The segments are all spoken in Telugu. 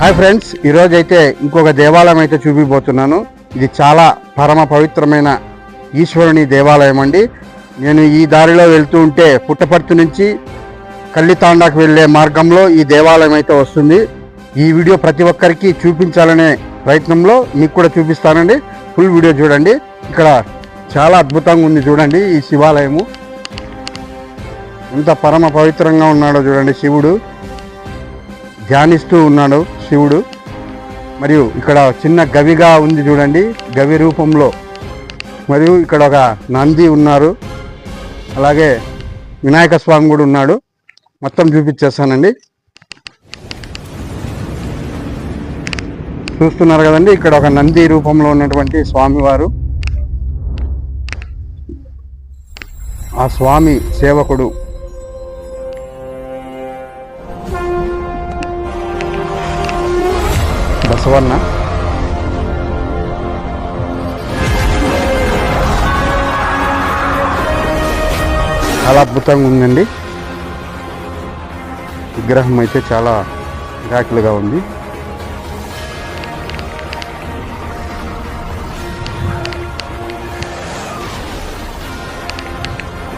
హాయ్ ఫ్రెండ్స్ ఈరోజు అయితే ఇంకొక దేవాలయం అయితే చూపిపోతున్నాను ఇది చాలా పరమ పవిత్రమైన ఈశ్వరుని దేవాలయం అండి. నేను ఈ దారిలో వెళ్తూ ఉంటే పుట్టపర్తి నుంచి కల్లితాండాకు వెళ్ళే మార్గంలో ఈ దేవాలయం అయితే వస్తుంది. ఈ వీడియో ప్రతి ఒక్కరికి చూపించాలనే ప్రయత్నంలో మీకు కూడా చూపిస్తానండి. ఫుల్ వీడియో చూడండి. ఇక్కడ చాలా అద్భుతంగా ఉంది చూడండి ఈ శివాలయము. ఎంత పరమ పవిత్రంగా ఉన్నాడో చూడండి శివుడు. ధ్యానిస్తూ ఉన్నాడు శివుడు. మరియు ఇక్కడ చిన్న గవిగా ఉంది చూడండి గవి రూపంలో. మరియు ఇక్కడ ఒక నంది ఉన్నారు. అలాగే వినాయక స్వామి కూడా ఉన్నాడు. మొత్తం చూపించేస్తానండి. చూస్తున్నారు కదండి ఇక్కడ ఒక నంది రూపంలో ఉన్నటువంటి స్వామివారు. ఆ స్వామి సేవకుడు. సువర్ణ. చాలా అద్భుతంగా ఉందండి. విగ్రహం అయితే చాలా విరాకులుగా ఉంది.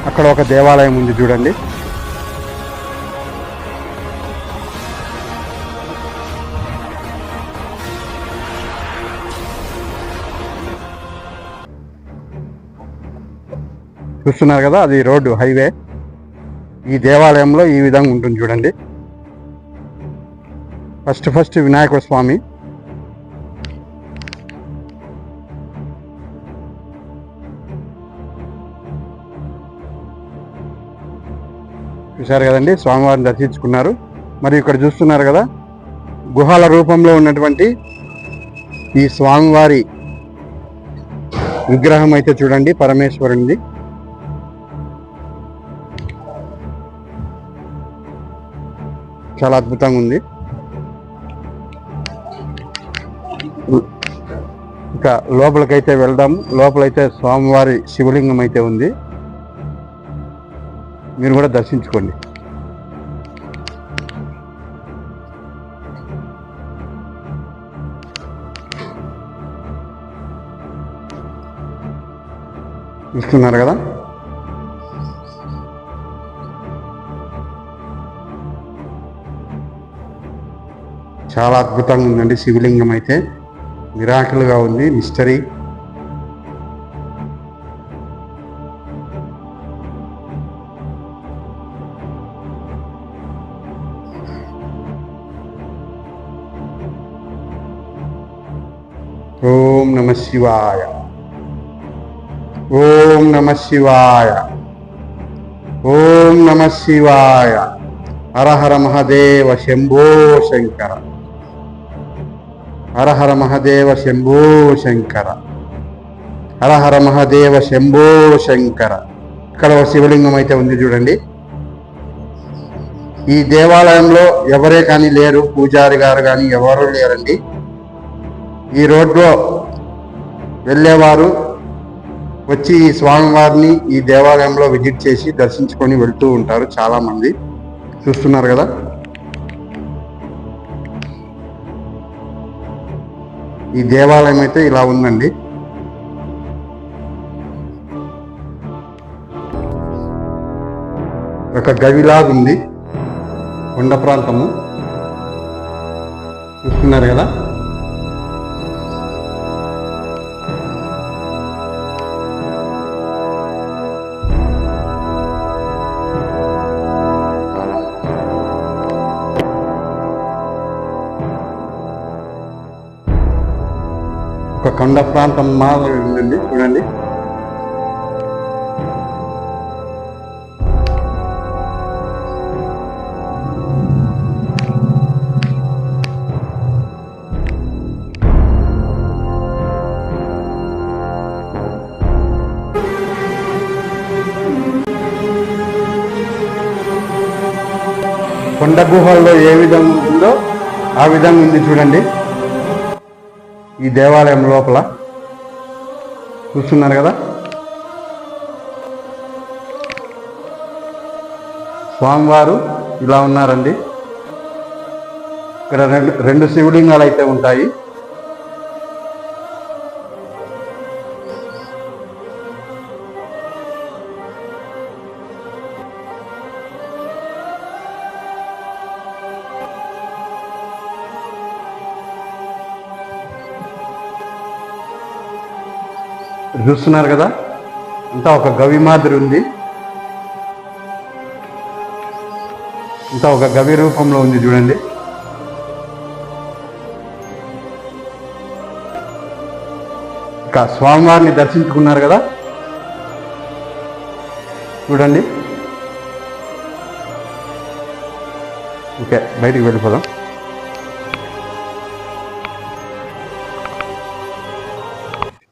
అక్కడ ఒక దేవాలయం ఉంది చూడండి. చూస్తున్నారు కదా అది రోడ్డు హైవే. ఈ దేవాలయంలో ఈ విధంగా ఉంటుంది చూడండి. ఫస్ట్ ఫస్ట్ వినాయక స్వామి. చూశారు కదండి స్వామివారిని దర్శించుకున్నారు. మరి ఇక్కడ చూస్తున్నారు కదా గుహాల రూపంలో ఉన్నటువంటి ఈ స్వామివారి విగ్రహం అయితే చూడండి పరమేశ్వరునిది. చాలా అద్భుతంగా ఉంది. ఇక లోపలికైతే వెళ్దాం. లోపలైతే స్వామివారి శివలింగం అయితే ఉంది. మీరు కూడా దర్శించుకోండి. చూస్తున్నారు కదా? చాలా అద్భుతంగా ఉందండి. శివలింగం అయితే మిరాకిల్గా ఉంది. మిస్టరీ ఓం నమ శివాయ. ఓం నమ శివాయ. ఓం నమ శివాయ. హర హర మహదేవ శంభో శంకర. హరహర మహదేవ శంభో శంకర. హరహర మహదేవ శంభో శంకర. ఇక్కడ ఒక శివలింగం అయితే ఉంది చూడండి. ఈ దేవాలయంలో ఎవరే కానీ లేరు పూజారి గారు కానీ ఎవరు లేరండి. ఈ రోడ్లో వెళ్ళేవారు వచ్చి ఈ స్వామివారిని ఈ దేవాలయంలో విజిట్ చేసి దర్శించుకొని వెళ్తూ ఉంటారు చాలామంది. చూస్తున్నారు కదా? ఈ దేవాలయం అయితే ఇలా ఉందండి. ఒక గవిలాగా ఉంది. కొండ ప్రాంతము. చూస్తున్నారు కదా? ఒక కొండ ప్రాంతం మాదిరి ఉందండి చూడండి. కొండ గుహల్లో ఏ విధంగా ఉందో ఆ విధంగా ఉంది చూడండి. ఈ దేవాలయం లోపల చూస్తున్నారు కదా? స్వామివారు ఇలా ఉన్నారండి. ఇక్కడ రెండు రెండు శివలింగాలు అయితే ఉంటాయి. చూస్తున్నారు కదా? అంతా ఒక గవి మాదిరి ఉంది. అంతా ఒక గవి రూపంలో ఉంది చూడండి. ఇక స్వామివారిని దర్శించుకున్నారు కదా? చూడండి. ఓకే బయటికి వెళ్ళిపోదాం.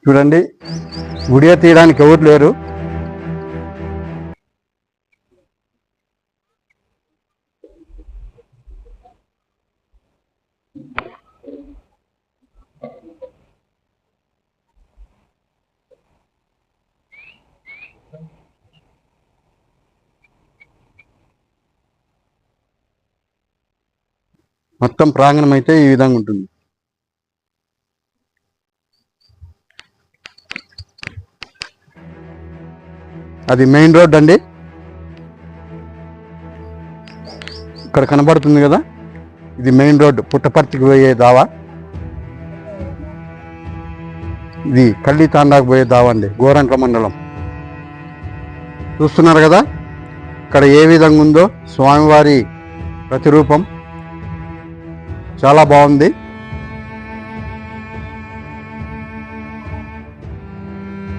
చూడండి. వీడియో తీయడానికి ఎవరు లేరు? మొత్తం ప్రాంగణం అయితే ఈ విధంగా ఉంటుంది. అది మెయిన్ రోడ్ అండి. ఇక్కడ కనబడుతుంది కదా? ఇది మెయిన్ రోడ్ పుట్టపర్తికి పోయే దావా. ఇది కళ్ళీ తాండాకు పోయే దావా అండి గోరంట్ల మండలం. చూస్తున్నారు కదా? ఇక్కడ ఏ విధంగా ఉందో స్వామివారి ప్రతిరూపం. చాలా బాగుంది.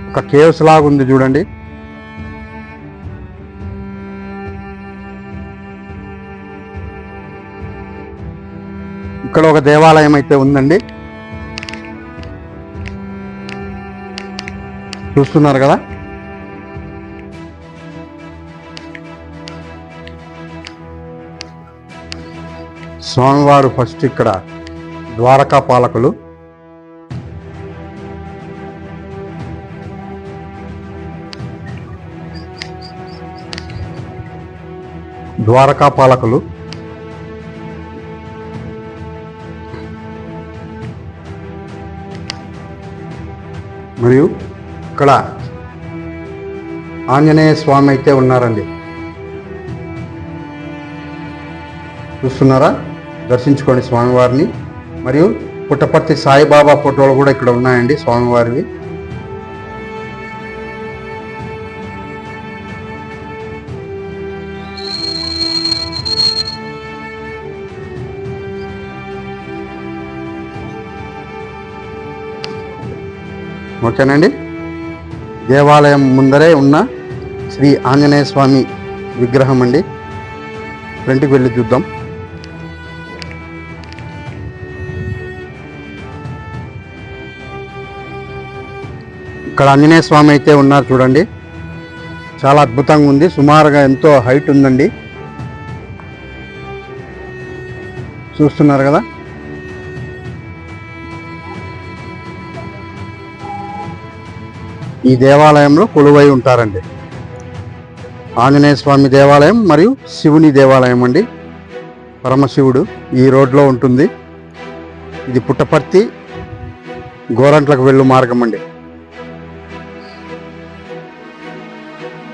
ఒక కేవ్స్ లాగా ఉంది చూడండి. ఇక్కడ ఒక దేవాలయం అయితే ఉందండి. చూస్తున్నారు కదా? స్వామివారు ఫస్ట్ ఇక్కడ ద్వారకా పాలకులు. ద్వారకా పాలకులు. మరియు ఇక్కడ ఆంజనేయ స్వామి అయితే ఉన్నారండి. చూస్తున్నారా? దర్శించుకోండి స్వామివారిని. మరియు పుట్టపర్తి సాయిబాబా ఫోటోలు కూడా ఇక్కడ ఉన్నాయండి స్వామివారివి. ఓకేనండి? దేవాలయం ముందరే ఉన్న శ్రీ ఆంజనేయ స్వామి విగ్రహం అండి. ఫ్రంట్కి వెళ్ళి చూద్దాం. ఇక్కడ ఆంజనేయ స్వామి అయితే ఉన్నారు చూడండి. చాలా అద్భుతంగా ఉంది. సుమారుగా ఎంతో హైట్ ఉందండి. చూస్తున్నారు కదా? ఈ దేవాలయంలో కొలువై ఉంటారండి. ఆంజనేయ స్వామి దేవాలయం మరియు శివుని దేవాలయం అండి. పరమశివుడు ఈ రోడ్లో ఉంటుంది. ఇది పుట్టపర్తి గోరంట్లకు వెళ్ళు మార్గం అండి.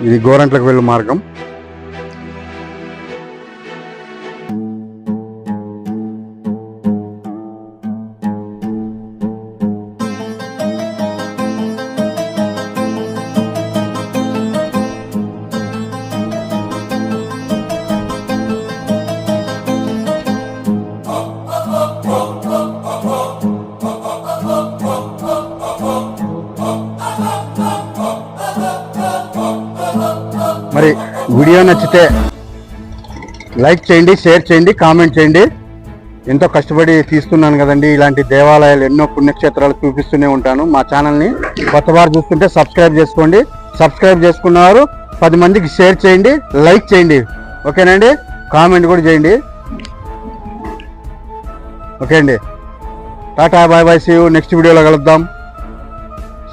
ఇది గోరంట్లకు వెళ్ళు మార్గం. వీడియో నచ్చితే లైక్ చేయండి షేర్ చేయండి కామెంట్ చేయండి. ఎంతో కష్టపడి తీస్తున్నాను కదండి ఇలాంటి దేవాలయాలు ఎన్నో పుణ్యక్షేత్రాలు చూపిస్తూనే ఉంటాను మా ఛానల్ని. కొత్త వారు చూస్తుంటే సబ్స్క్రైబ్ చేసుకోండి. సబ్స్క్రైబ్ చేసుకున్నవారు పది మందికి షేర్ చేయండి లైక్ చేయండి. ఓకేనండి కామెంట్ కూడా చేయండి. ఓకే అండి. Tata bye bye see next వీడియోలో కలుద్దాం.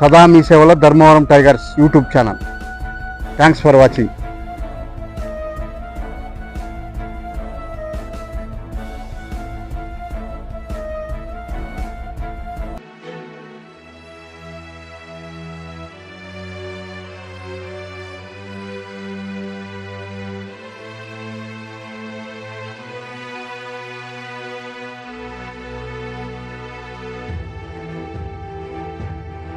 సదా మీ సేవలో Dharmavaram tigers YouTube channel. Thanks for watching.